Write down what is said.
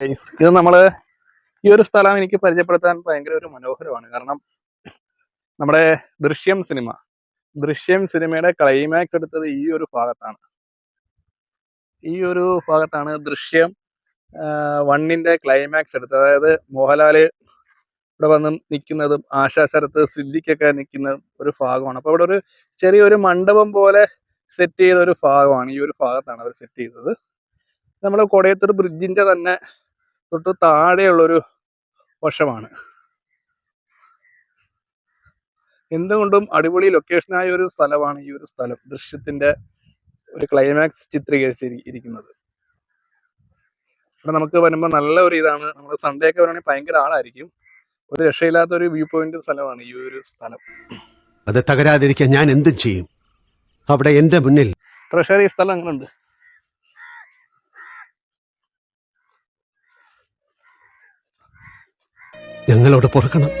ഇത് നമ്മൾ ഈ ഒരു സ്ഥലം എനിക്ക് പരിചയപ്പെടുത്താൻ ഭയങ്കര ഒരു മനോഹരമാണ്. കാരണം നമ്മുടെ ദൃശ്യം സിനിമ. ദൃശ്യം സിനിമയുടെ ക്ലൈമാക്സ് എടുത്തത് ഈ ഒരു ഭാഗത്താണ്. ഈ ഒരു ഭാഗത്താണ് ദൃശ്യം വണ്ണിന്റെ ക്ലൈമാക്സ് എടുത്തത്. അതായത് മോഹൻലാൽ ഇവിടെ വന്ന് നിൽക്കുന്നതും ആശാ ശരത്ത് സിദ്ദിഖൊക്കെ നിൽക്കുന്ന ഒരു ഭാഗമാണ്. അപ്പൊ ഇവിടെ ഒരു ചെറിയൊരു മണ്ഡപം പോലെ സെറ്റ് ചെയ്ത ഒരു ഭാഗമാണ് ഈ ഒരു ഭാഗത്താണ് അവർ സെറ്റ് ചെയ്തത്. നമ്മൾ കൊടയത്തൂർ ബ്രിഡ്ജിന്റെ തന്നെ തൊട്ട് താഴെയുള്ളൊരു വശമാണ്. എന്തുകൊണ്ടും അടിപൊളി ലൊക്കേഷനായ ഒരു സ്ഥലമാണ് ഈ ഒരു സ്ഥലം. ദൃശ്യത്തിന്റെ ഒരു ക്ലൈമാക്സ് ചിത്രീകരിച്ചിരിക്കുന്നത്. ഇവിടെ നമുക്ക് വരുമ്പോൾ നല്ല ഒരു ഇതാണ്. നമ്മൾ സൺഡേ ഒക്കെ വരണമെങ്കിൽ ഭയങ്കര ആളായിരിക്കും. ഒരു രക്ഷയില്ലാത്ത ഒരു വ്യൂ പോയിന്റ് സ്ഥലമാണ് ഈ ഒരു സ്ഥലം. അത് തകരാതിരിക്കാൻ ഞാൻ എന്തും ചെയ്യും. അവിടെ എന്റെ മുന്നിൽ ട്രഷറി സ്ഥലം അങ്ങനെയുണ്ട് ഞങ്ങളോട് പുറക്കണം.